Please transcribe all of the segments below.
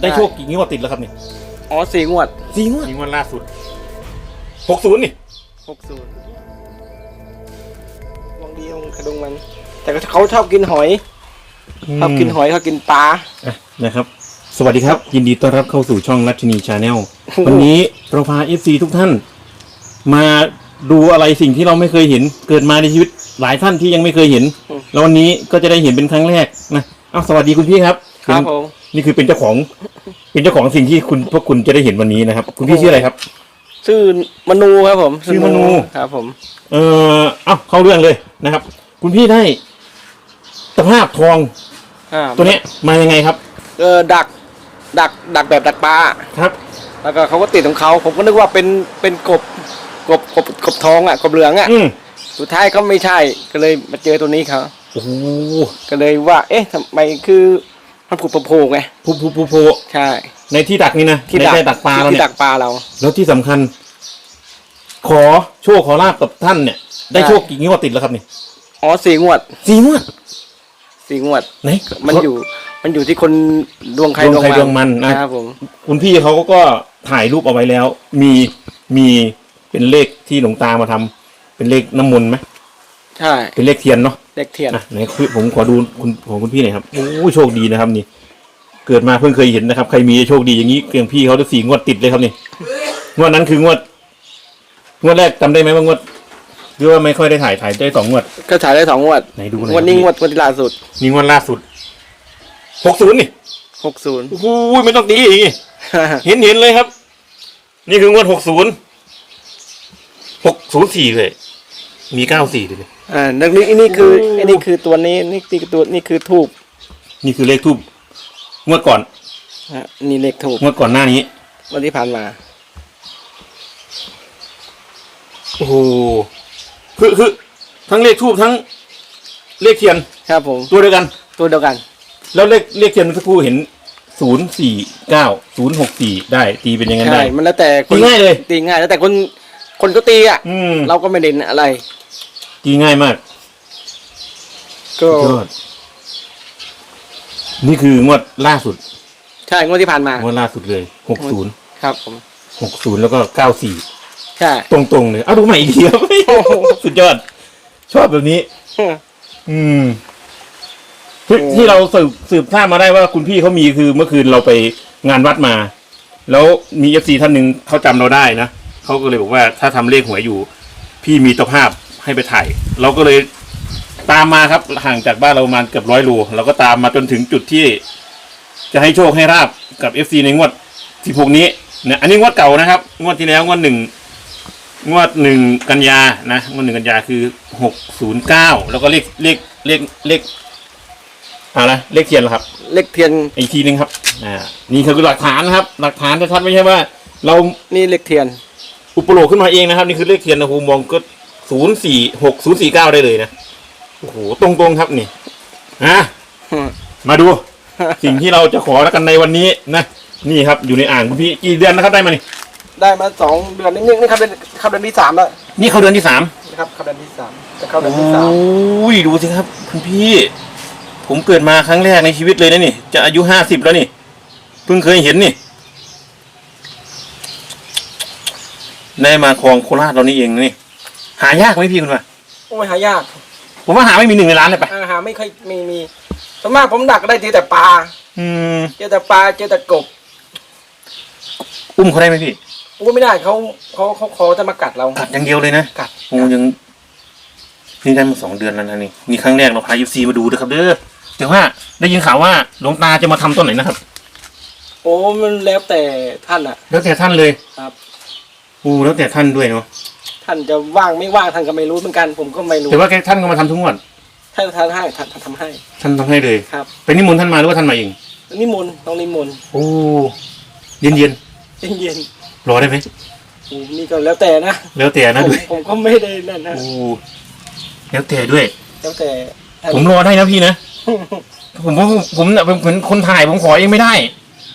ได้โชคกี่งวดติดแล้วครับนี่อ๋อสี่งวดสี่งวดงวดล่าสุดหกศูนย์นี่หกศูนย์ลองดีลองกระดุงมัน แต่เขาชอบกินหอยชอบกินหอยเขากินปลาอะนะครับ สวัสดีครับ ยินดีต้อนรับเข้าสู่ช่องรัชนีชาแนลวันนี้เราพาเอฟซีทุกท่าน มาดูอะไรสิ่งที่เราไม่เคยเห็น เกิดมาในชีวิตหลายท่านที่ยังไม่เคยเห็นอืมแล้ววันนี้ก็จะได้เห็นเป็นครั้งแรกนะอ้าวสวัสดีคุณพี่ครับครับเป็นผม นี่คือเป็นเจ้าของ เป็นเจ้าของสิ่งที่คุณพวกคุณจะได้เห็นวันนี้นะครับ คุณพี่ชื่ออะไรครับ ชื่อมนูครับผมชื่อมนูครับผม เออเอ้าเข้าเรื่องเลยนะครับ คุณพี่ได้ตะภาพทองอ่าตัวเนี้ยมายังไงครับ เออดัก ดัก ดักแบบดักปลาครับ แล้วก็เขาก็ติดของเขาผมก็นึกว่าเป็นเป็นกบกบกบกบทองอะกบเหลืองอะอืมสุดท้ายก็ไม่ใช่ก็เลยมาเจอตัวนี้เขาโอ้โหก็เลยว่า เอ๊ะทำไมคือ มันผุดโผล่ไงผู้ผู้ผู้โพใช่ ในที่ดักนี่นะที่ในดักที่ดักปลาเราที่เนี่ดัยกปลาเรา แล้วที่สำคัญ ขอโชคขอลาบกับท่านเนี่ย ได้ใช่โชคกี่งวดติดแล้วครับนี่อ๋อสี่งวดสี่งวดสี่งวด ไหนมันอยู่ มันอยู่ที่คนดวงใครดวงใครดวงมันนะ ครับผม คุณพี่เขาก็ถ่ายรูปเอาไว้แล้ว มีมีเป็นเลขที่หลวงตามาทำเป็นเลขน้ำมนต์ไหมใช่ เป็นเลขเทียนเนาะ เด็กเทียนอะไหนคือผมขอดูคุณของคุณพี่หน่อยครับโอ้โชคดีนะครับนี่ เกิดมาเพิ่งเคยเห็นนะครับ ใครมีโชคดีอย่างนี้เกียงพี่เขาได้สี่งวดติดเลยครับนี่งวดนั้นคืองวด งวดแรกจำได้ไหมว่างวดหรือว่าไม่ค่อยได้ถ่ายถ่ายได้สองงวด ก็ฉายได้สองงวดไหนดูหน่อยงวดนี้ครับงวดงวดที่ล่าสุดนี่งวดล่าสุดหกศูนย์นี่หกศูนย์โอ้โหไม่ต้องตีอีกเห็นเห็นเลยครับ นี่คืองวดหกศูนย์หกศูนย์สี่เลย มีเก้าสี่เลยอ่านักนี้อันนี้คือโอ้อันนี้คือตัวนี้นี่นี่คือตัวนี่คือทูบนี่คือเลขทูบงวดก่อนฮะนี่เลขทูบงวดก่อนหน้านี้ วันที่ผ่านมาโอ้โหคือคือทั้งเลขทูบทั้งเลขเทียนครับผมตัวเดียวกัน ตัวเดียวกัน แล้วเลขเลขเทียนเมื่อสักครู่เห็นศูนย์สี่เก้าศูนย์หกสี่ได้ตีเป็นอยังไงใช่ได้ มันแล้วแต่คตีนง่ายเลยตีง่ายแล้วแต่คน คนก็ตีอะ อืมเราก็ไม่เด่นอะไร ตีง่ายมากก็สุดยอดนี่คืองวดล่าสุดใช่งวดที่ผ่านมางวดล่าสุดเลยหกศูนย์ครับผมหกศูนย์แล้วก็เก้าสี่ใช่ ตรงๆเลยเอาดูใหม่อีกทีครับสุดยอด ชอบแบบนี้ อืมที่โอ้ ที่เราสืบสืบทราบมาได้ว่าคุณพี่เขามีคือเมื่อคืนเราไปงานวัดมา แล้วมีเอฟซีท่านหนึ่งเขาจำเราได้นะ เขาก็เลยบอกว่าถ้าทำเลขหวยอยู่ พี่มีตภาพให้ไปถ่าย เราก็เลยตามมาครับห่างจากบ้านเราประมาณเกือบร้อยโลเราก็ตามมาจนถึงจุดที่ จะให้โชคให้ราบกับเอฟซีในงวดที่พวกนี้นะอันนี้งวดเก่านะครับ งวดที่แล้วงวดหนึ่งงวดหนึ่งกันยานะงวดหนึ่งกันยาคือหกศูนย์เก้าแล้วก็เลขเลขเลขเลขอะไรเลขเทียนเหรอครับ เลขเทียนอีกทีหนึงครับ อ่า นี่คือหลักฐานนะครับ หลักฐานชัดๆไม่ใช่ว่า เรานี่เลขเทียน อุปโลกขึ้นมาเองนะครับ นี่คือเลขเทียนนะครูมองก็ศูนย์สี่หกศูนย์สี่เก้าได้เลยนะโอ้โหตรงๆครับนี่อะมาดู สิ่งที่เราจะขอแล้วกันในวันนี้นะนี่ครับอยู่ในอ่างคุณพี่กี่เดือนนะครับได้มานี่ได้มาสองเดือนนิดๆนี่ครับเดือนเข้าเดือนที่สามแล้วนี่เขาเดือนที่สามนะครับเข้าเดือนที่สามจะเข้าเดือนที่สามโอ้ยดูสิครับคุณพี่ ผมเกิดมาครั้งแรกในชีวิตเลยนะนี่ จะอายุห้าสิบแล้วนี่เพิ่งเคยเห็นนี่ ได้มาคลองโคราชเรานี่เองนะนี่ หายากไหมพี่คุณว่าโอ้ยหายากผมว่าหาไม่มีหนึ่งในล้านเลยไปอาหารไม่ค่อยมีมีส่วนมากผมดักได้ทีแต่ปลาอืมเจอแต่ปลาเจอแต่กบอุ้มเขาได้ไหมพี่อู้ไม่ได้เขาเขาเขาเขาจะมากัดเรา กัดอย่างเดียวเลยนะกัดโอ้ยังนี่ได้มาสองเดือนแล้วนะนี่นี่ครั้งแรกเราพายูซีมาดูนะครับเด้อแต่ว่าได้ยินข่าวว่าหลวงตาจะมาทำต้นไหนนะครับ โอ้มันแล้วแต่ท่านอะ แล้วแต่ท่านเลยครับ โอ้แล้วแต่ท่านด้วยเนาะท่านจะว่างไม่ว่างท่านก็ไม่รู้เหมือนกัน ผมก็ไม่รู้แต่ว่าแกท่านก็มาทำทุกงวดท่านท่านให้ท่านท่านทำให้ท่านทำให้เลยครับไปนิมนต์ท่านมาหรือว่าท่านมาเองนิมนต์ต้องนิมนต์โอ้เย็นเย็นเย็นๆรอได้ไหมๆโอ้นี่ก็แล้วแต่นะแล้วแต่นะผมด้วยผมก็ไม่ได้นั่นนะโอ้แล้วแต่ด้วย แล้วแต่ท่านผมรอได้นะพี่นะผมว่าผมผมน่ะเป็นเป็นคนถ่ายผมขอเองไม่ได้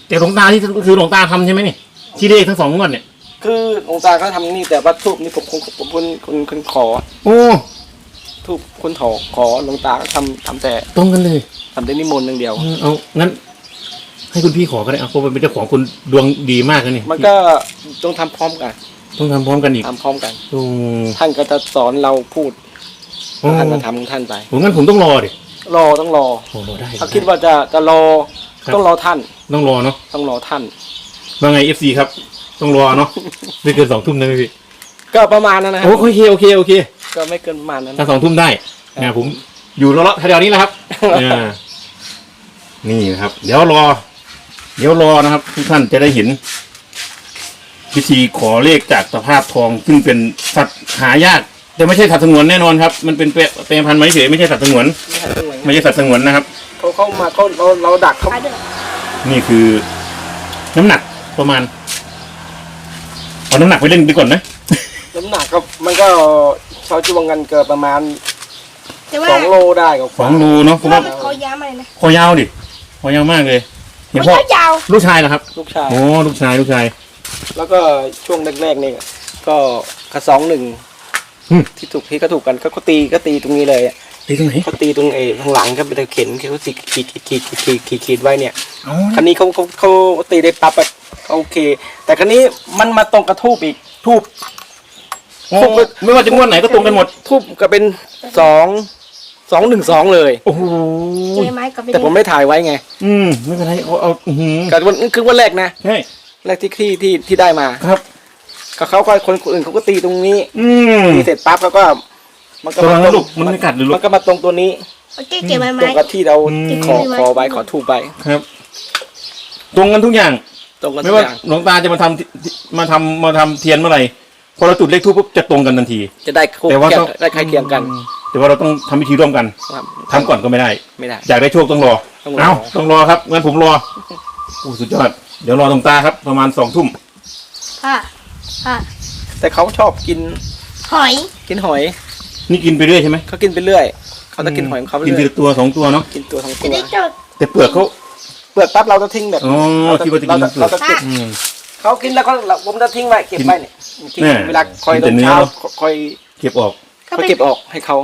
แต่หลวงตาที่คือหลวงตาทำใช่ไหมนี่ที่เลขทั้งสองงวดเนี่ย คือหลวงตาเขาทำนี่แต่ว่าทูบนี่ผมผมผมคนคนคนขอโอ้ทูบคนขอขอหลวงตาก็ทำทำแต่ตรงกันเลยทำแต่นิมนต์อย่างเดียว เออเอางั้น ให้คุณพี่ขอก็ได้เอาเพราะมันเป็นเจ้าของคนดวงดีมากนะนี่มันก็ต้องทำพร้อมกันต้องทำพร้อมกันอีกทำพร้อมกัน โอ้ท่านก็จะสอนเราพูดโอ้ท่านก็ทำของท่านไปผมงั้นผมต้องรอดิรอต้องรอโอ้รอได้ถ้าคิดว่าจะจะรอครับต้องรอท่าน ต้องรอเนาะต้องรอท่าน ว่าไงเอฟซีครับ ต้องรอเนาะไม่เกินสองทุ่มนะพี่ก็ประมาณนั้นนะครัโอ้บโอเคโอเคโอเคก็ไม่เกินประมาณนั้น ถ้าสองทุ่มได้นะผมอยู่รอๆแถวๆนี้แหละครับอ่านี่นะครับ เดี๋ยวรอ เดี๋ยวรอนะครับ ทุกท่านจะได้เห็น พิธีขอเลขจากตะภาพทองซึ่งเป็นสัตว์หายากแต่ไม่ใช่สัตว์สงวนแน่นอนครับมันเป็นแปรแปรพันธุ์ไม้เฉยไม่ใช่สัตว์สงวนไม่ใช่สัตว์สงวนนะครับ เขาเข้ามาเขาเราเราดักเขาไปด้วยนี่คือ น้ำหนักประมาณ เอาน้ำหนักไปเล่นไปก่อนนะน้ำหนักก็มันก็เขาจวงกันเกิดประมาณแต่ว่าสองโลได้กับสองโลเนาะเพแต่ราะว่าว่ามันเขาย้ำอะไรนะคอยาวดิคอยาวมากเลยเห็นมันพ่อเขายาวลูกชายเหรอครับลูกชาย โอ้ลูกชายลูกชาย แล้วก็ช่วงแรกๆนี่ก็กระสองหนึ่งอืม ที่ถูกที่ก็ถูกกันก็ก็ตีก็ตีตรงนี้เลยอะ ตีตรงไหนเขาตีตรงเอข้างหลังก็เป็นตะเข็นเขาตีขีดขีดขีดขีดขีดขีดขีดไว้เนี่ยอ๋อคันนี้เขาเขาเขาตีได้ปั๊บอะโอเค แต่คันนี้มันมาตรงกระทูบอีกทูบโอ้ไม่ว่าจะงวดไหนก็ตรงกันหมด ทูบก็เป็นสองสองหนึ่งสองเลย โอ้โหเจไม้กับเป็นแต่ผมไม่ถ่ายไว้ไงอืมไม่เป็นไรเอาเอาอือหือกับวันคือวันแรกนะใช่แรกที่ที่ที่ที่ได้มาครับ ก็เขาก็คนอื่นเขาก็ตีตรงนี้อืมตีเสร็จปั๊บแล้วก็ มันก็ระวัมางตนะรลูงกมันไม่กัดหรือลูมักนก็มาตรงตัวนี้เอาเจ๊เจไม้ตไม้รงกับที่เราอืม ขอขอไว้ขอทูบไปครับ ตรงกันทุกอย่าง ตรงกันไม่ทุกว่าอย่างหลวงตาจะมาทำที่มาทำมาทำเทียนเมื่อไหร่พอเราจุดเลขทูปปุ๊บจะตรงกันทันที จะได้คู่แต่ว่าเคียต้องงได้ใครเคียงกันอืมแต่ว่าเราต้องทำพิธีร่วมกันครับทำก่อนก็ไม่ได้ ไม่ได้ อยากได้โชคต้องรอ ต้องรอ เอาต้องรอครับงั้นผมรอโอ้สุดยอด เดี๋ยวรอตรงตาครับ ประมาณสองทุ่มค่ะค่ะแต่เขาชอบกินหอยกินหอย นี่กินไปเรื่อยใช่ไหมเขากินไปเรื่อย เขาจะกินหอยของเขาไปกินทีเรื่อยละตัวสองตัวเนาะกินตัวทั้งจะตัวได้จดแต่เปลือกเขา เปลือกปั๊บเราจะทิ้งแบบอ๋อเราคิดว่าจะกินทั้งเปลือกเราจะเก็บอืม เขากินแล้วก็เราผมจะทิ้งไว้เก็บไว้เนี่ยทิ้งแน่เวลาคอยกินตแต่อนเนื้อเช้าเนอะ คอยเก็บออกก็เขาเป็นเก็บออกให้เขา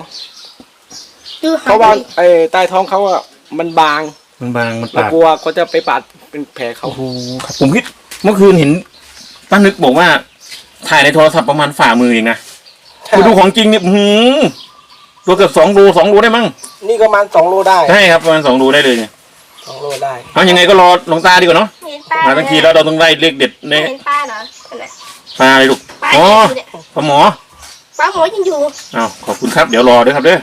ดูหเพราะว่าอยไอ้ใต้ท้องเขาอะมันบางมันบางมันเราปากกลัวเขาจะไปปาดเป็นแผลเขาโอ้โหครับผมคิดเมื่อคืนเห็นป้านึกบอกว่า ถ่ายในโทรศัพท์ประมาณฝ่ามือเองนะ มาดูของจริงเนี่ยอื้อหือตัวเกือบสองโลสองโลได้มั้งนี่ก็ประมาณสองโลได้ใช่ครับประมาณสองโลได้เลยเนี่ยสองโลได้ เอายังไงก็รอหลวงตาดีกว่าเนาะเห็นปลามาทั้งทีแล้วเราต้องได้เลขเด็ดในเห็นปลาเหรอนั่นน่ะปลาเลยลูกปลาอ๋ออยู่เนี่ยปลาหมอปลาหมอยังอยู่อ้าวขอบคุณครับเดี๋ยวรอด้วยครับเด้อ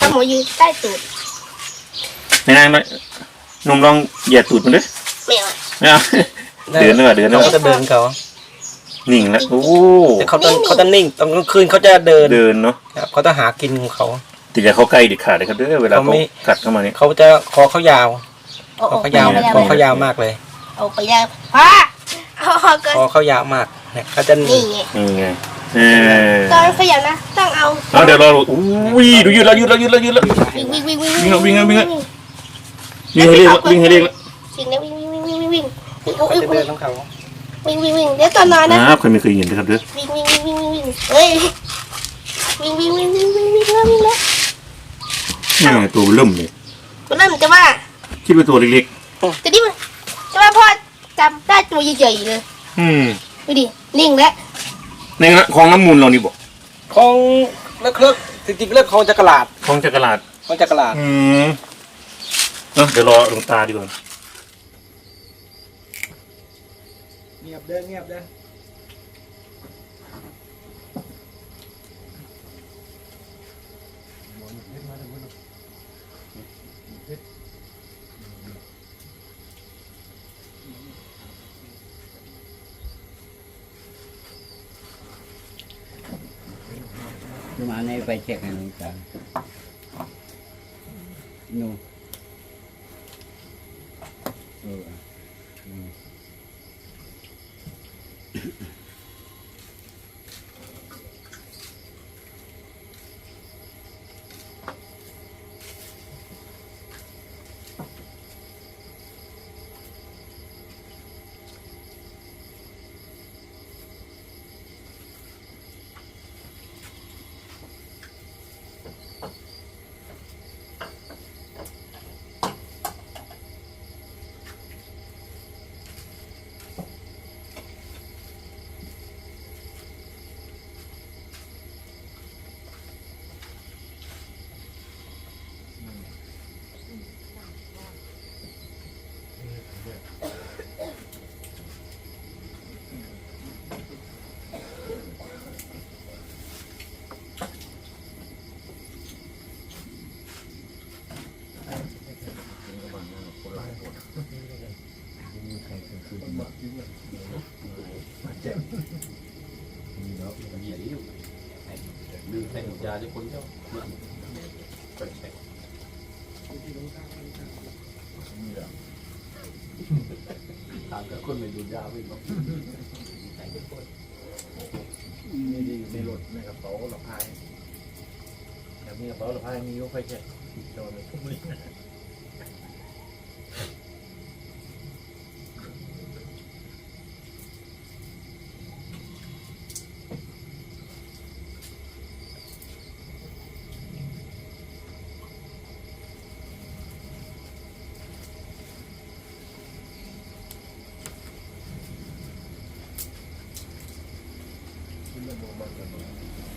ปลาหมออยู่ใต้ตูดในนางน้อยหนุ่มลองเหยียดตูดมันด้วยไม่เอาไม่เอา เดือนเนอะเดือนเนเขาอะก็จะเดินเขา นิ่งแล้วโอ้แต่เขาจะเขาจะนิ่งตอนกลางคืนเขาจะเดินเดินเนาะครับเขาจะหากินของเขาติดอย่าเข้าใกล้เด็ดขาดเลยครับเด้อเวลาเขาเขาไม่กัดเข้ามาเนี่ยเขาจะคอเขายาวโอ้คอเขายาวไม่ได้คอไม่เขาได้ยาวมากเลยเอาไปยาวพ่อเอาเอาเกินคอเขายาวมากเนี่ยเขาจะนี่ไงนี่ไงเออตอนขยันนะต้องเอาเอาเดี๋ยวรออุ้ยดูยืดแล้วยืดแล้วยืดแล้วยืดแล้ววิ่งวิ่งวิ่งวิ่งวิ่งเอาวิ่งเอาวิ่งเอาวิ่งให้เรียกวิ่งให้เรียกแล้ววิ่งนะวิ่งวิ่งวิ่งวิ่งวิ่งวิ่งเขาวิ่งจะเดินของเขาวิ่งวิ่งวิ่ง เดี๋ยวตอนนอนนะครับเคยไม่เคยเห็นนะครับเด้อวิ่งวิ่งวิ่งวิ่งวิ่งวิ่งเฮ้ยวิ่งวิ่งวิ่งวิ่งวิ่งวิ่งแล้ววิ่งแล้วนี่ไงตัวเริ่มเลยมันเริ่มจะว่าคิดว่าตัวเล็กแต่นี่มันจะว่าพ่อจำได้ตัวใหญ่ๆเลยๆอืมดูดินิ่งแล้วในคลองน้ำมูลเรานี่บอกของเลือกเลือกจริงๆเลือกของจักรลาดคลองจักรลาดของจักรลาดอืมเนอะเดี๋ยวรอหลวงตาดีกว่า เงียบเด้อเงียบเด้อมาในไปเช็คให้หลวงตาหนู Mm-hmm. ใส่หนูยาที่คนเจ้าทางกับคนไม่ดูยาไม่บอกนี่ดีอยู่ในรถในกระเป๋าหลับพายแต่มีกระเป๋าหลับพายมียกไฟแช็กโดนไปทุกมื na bumang na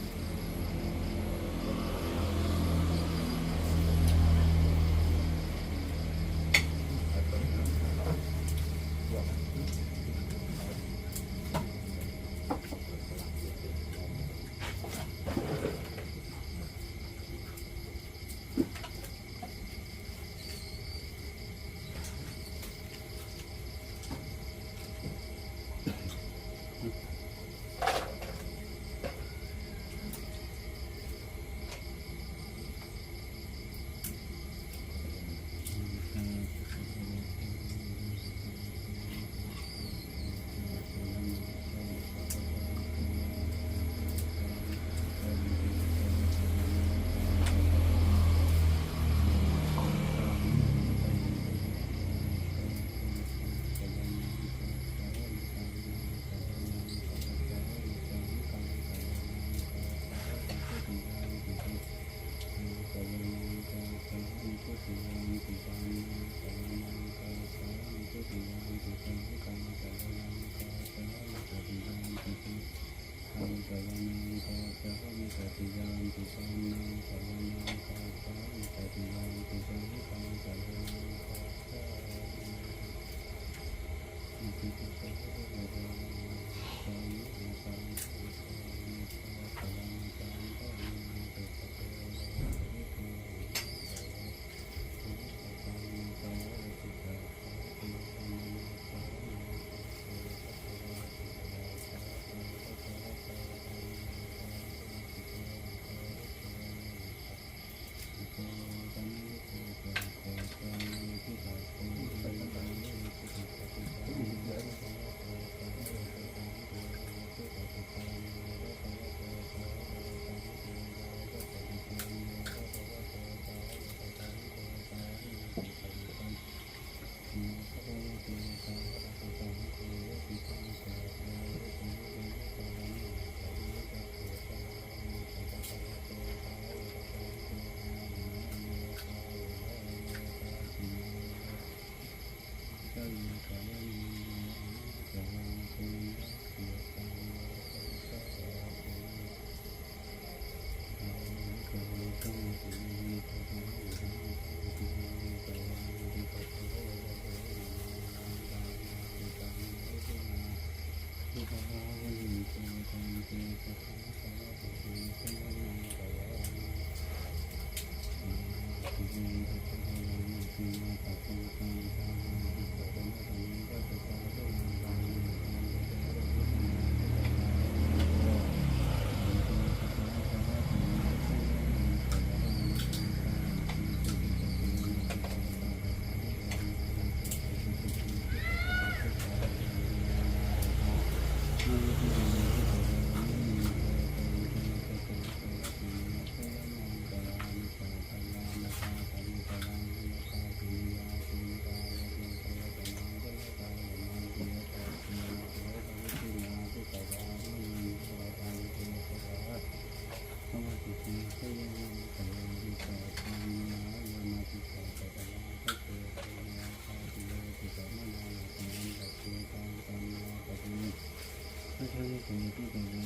Mm-hmm.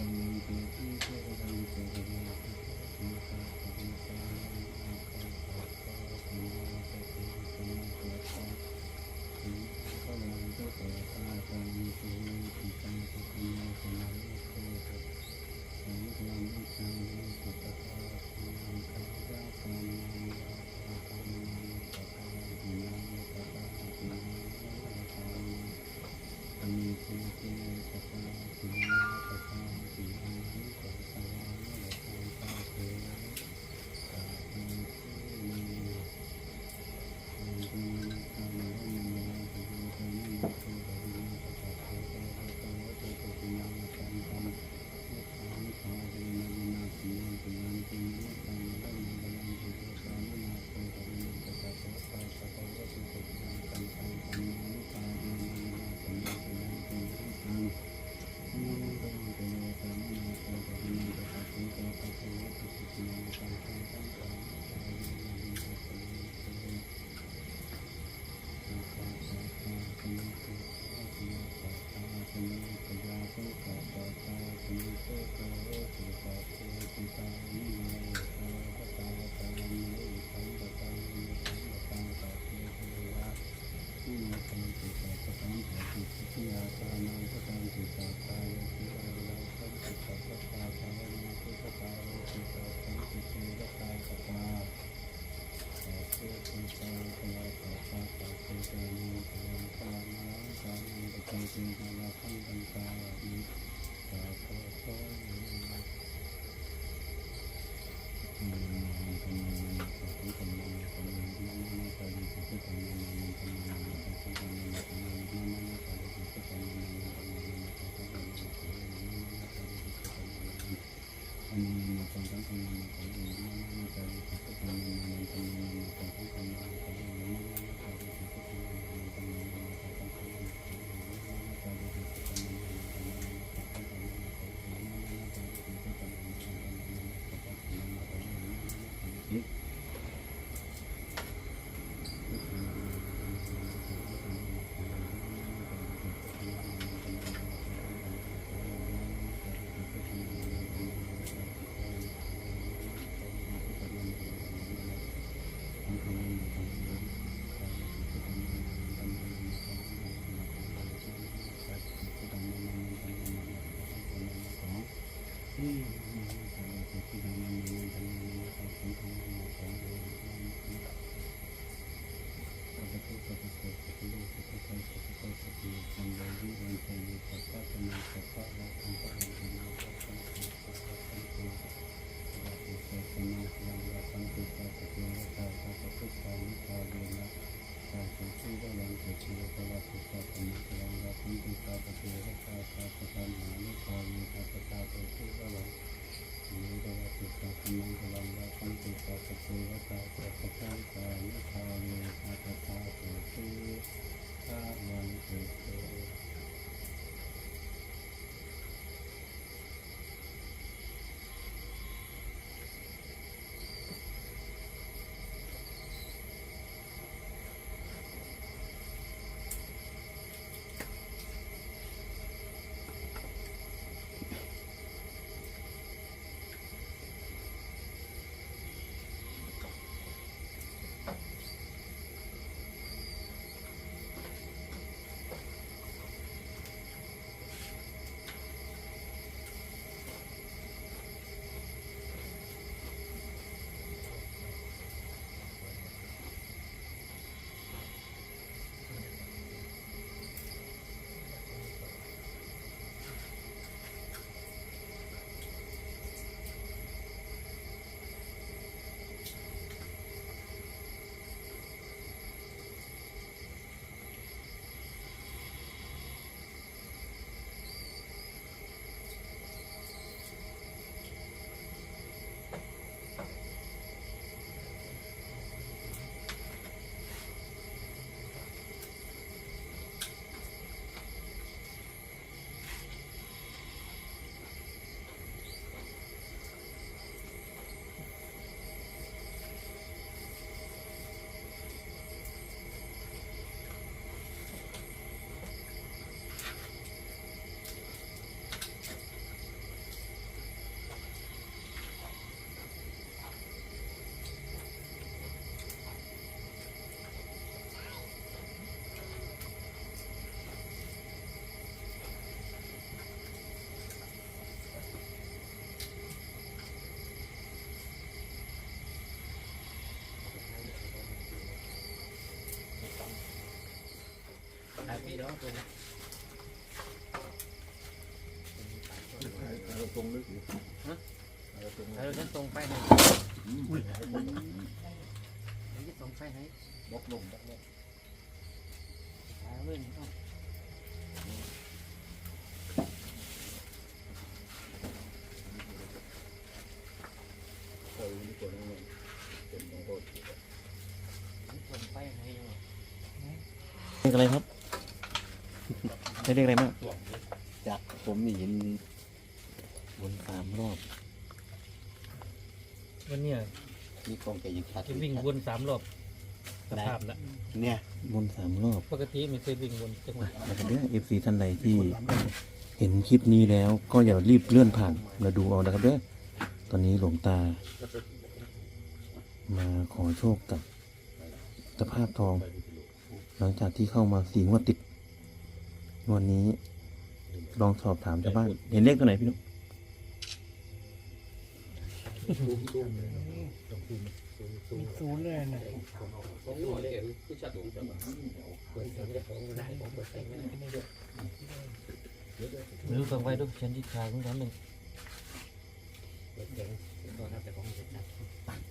嗯。Música ตรงลึกอยู่เราจะตรงไปไหนจะตรงไปไหนบล็อกลงบล็อกลงเล่นเออนี่ตัวนี้เป็นของโทษตรงไปไหนเลขอะไรครับ ได้เลขอะไรบ้างจากผมนี่เห็นวนสามรอบวันเนี้ยนี่กล้องแกยังชัดจะวิ่งวนสามรอบสภาพละเนี่ยวนสามรอบปกติไม่เคยวิ่งวนจังหวะนะครับเด้อเอฟซีท่านใดที่เห็นคลิปนี้แล้วก็อย่ารีบเลื่อนผ่านมาดูเอานะครับเด้อตอนนี้หลวงตา มาขอโชคกับตะภาพทอง หลังจากที่เข้ามาสี่งวดติด งวันนี้ ลองสอบถามชาวบ้าน เห็นเลขตัวไหนพี่นุ๊กศูนย์เลยนะหรือฟังไว้ด้วยฉันที่ชายของฉันหนึ่ง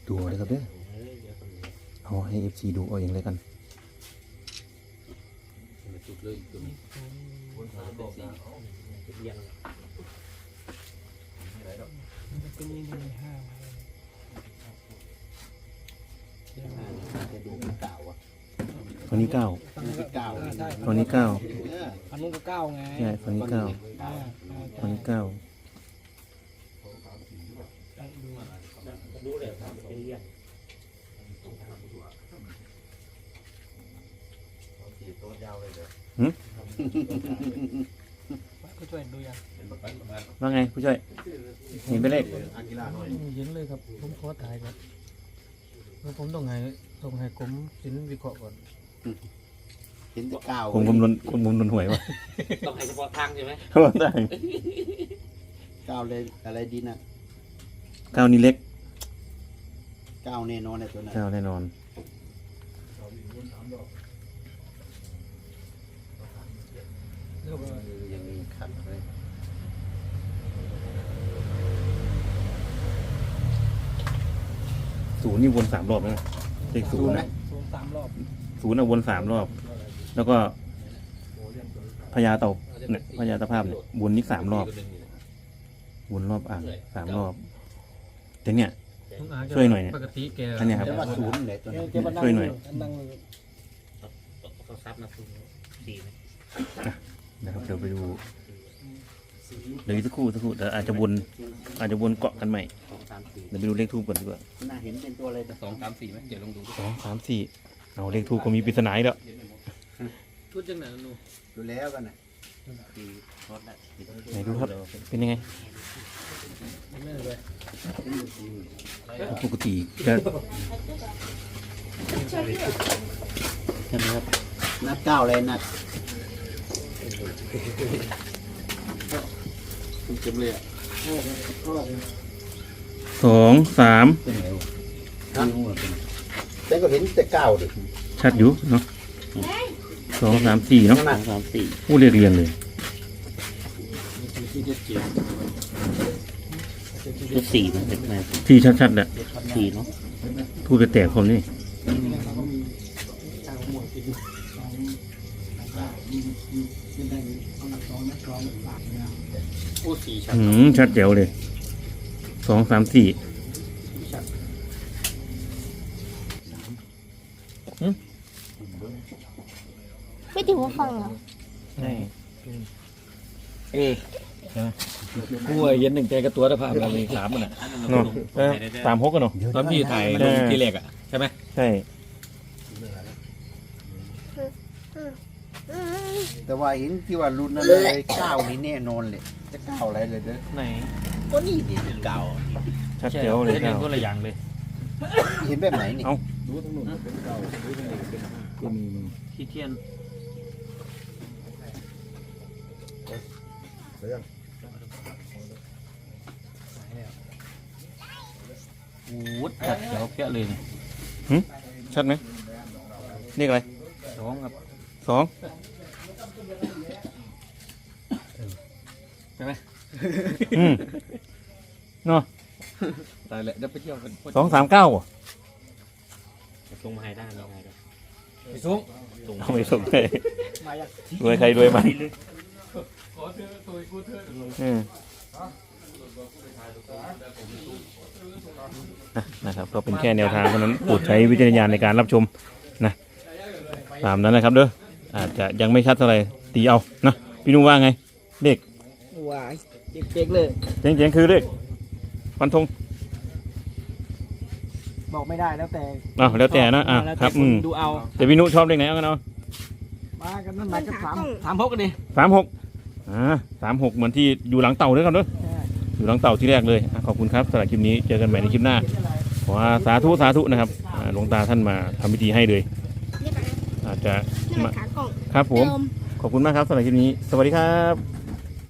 ดูเอาเลยครับเด้อเอาให้เอฟซีดูเอาเองเลยกัน จุดเลยตัวนี้วนหาเป็นสีจุดเรียงจะดูเป็นเก่าอะคนนี้เก้านี่คือเก่าคนนี้เก้าเอออันนู้นก็เก้าไงใช่คนนี้เก้าคนนี้เก้ารู้เลยครับเป็นเรียน ก็ช่วยดูยังว่าไงผู้ช่วยเห็นเป็นเลขเห็นเลยครับ ผมขอถ่ายครับแล้วผมต้องให้ต้องให้กรมศิลป์วิเคราะห์ก่อนเห็นแต่เก่าผมผมนนผมผมนนหวยวะต้องให้เฉพาะทางใช่ไหมว่าได้เก่าเลยอะไรดีนะเก้านี่เล็กเก่าแน่นอนในตัวนั้นเก้าแน่นอน ยังมีขัดเลยศูนย์นี่วนสามรอบนะเลขศูนย์นะศูนย์สามรอบศูนย์เอาวนสามรอบ แล้วก็พญาเต่าเนี่ยพญาตะภาพเนี่ยวนนี่สามรอบ วนรอบอ่างสามรอบ แต่เนี่ยต้องอาจจะช่วยหน่อยเนี่ยปกติแกอันเนี้ยครับ แต่ว่าศูนย์เลยตัวนั้นช่วยหน่อย นั่ง เขาซับนะคุณสีไหม นะครับเดี๋ยวไปดูเดี๋ยวอีกสักครู่สักครู่เดี๋ยวอาจจะวนอาจจะวนเกาะกันใหม่สองสามสี่เดี๋ยวไปดูเลขทูบก่อนดีกว่าน่าเห็นเป็นตัวอะไรแต่สองสามสี่ไหมเดี๋ยวลองดูสองสามสี่เอาเลขทูบก็มีปริศนาอีกแล้วชุดจังไหนนูดูแล้วกันนะคือรถได้ไหนดูครับเป็นยังไงไม่เลยปกติจะช่วยด้วยใช่ไหมครับนัดเก้าเลยนัดคุณ เต็มเลยอะสองสามเป็นไงวะแต่ก็เห็นแต่เก้าดิชัดอยู่เนาะสองสามสี่เนาะนั่นสามสี่ผู้เรียกเรียงเลยก็สี่นะเด็กมาที่ชัดๆแหละสี่เนาะทูบไปแตกคนนี่ ชั้นหืมชัดแจ๋วเลย สองสามสี่ไม่ถึงว่าฟังเหรอใช่เอ๊กูเย็นหนึ่งใจกับตัวตะภาพเราเลยสามมันอะเนาะเออสามหกกันเนาะตอนพี่ถ่ายลงทีแรกอะ ใช่ไหมใช่ อืม แต่ว่าเห็นที่ว่ารุ่นนั้นเลยเก้านี่แน่นอนเลย จะเก้าอะไรเลยเด้อไหนก็นี่ดิเก้าชัดแจ๋วเลยเห็นเก้าก็ละอย่างเลย เห็นแบบไหนนี่เอ้าดูทั้งนู้นเป็นเก่าดูทั้งนี้เป็นห้าขี้เทียนเรื่องโอ้ยจัดเดี๋ยวเพี้ยเลยเนี่ยชัดไหมเรียกอะไรสองครับ สองช่ไหมอืมเนาะตายแหละเดี๋ยวไปเที่ยวกันสองสามเก้าส่งมาให้ได้ยังไงครับไปซุ้งส่งเอาไม่ส่งเลยรวยใครรวยมันอืมนะนะครับก็เป็นแค่แนวทางเท่านั้นโปรดใช้วิจารณญาณในการรับชมนะตามนั้นนะครับเด้อ อาจจะยังไม่ชัดเท่าไหร่ตีเอานะพี่นุ่งว่าไงเลขว้ายเจ๊กๆเลยเจ๋งๆคือเลขฟันธงบอกไม่ได้แล้วแต่อ้าวแล้วแต่นะอะแล้วครับแต่อืมดูเอาแต่พี่นุชอบเลขไหนเอากันเอามากันนั่นหมายก็สามสามพกกันดิสามหกอ่าสามหกเหมือนที่อยู่หลังเต่าด้วยกันเด้ออยู่หลังเต่าที่แรกเลยอะขอบคุณครับสำหรับคลิปนี้เจอกันใหม่ในคลิปหน้าขอสาธุสาธุนะครับอ่าหลวงตาท่านมาทำพิธีให้เลยเรียบร้ อยอาจจะนี่มามันขากล่องครับผมเดิมขอบคุณมากครับสำหรับคลิปนี้ สวัสดีครับ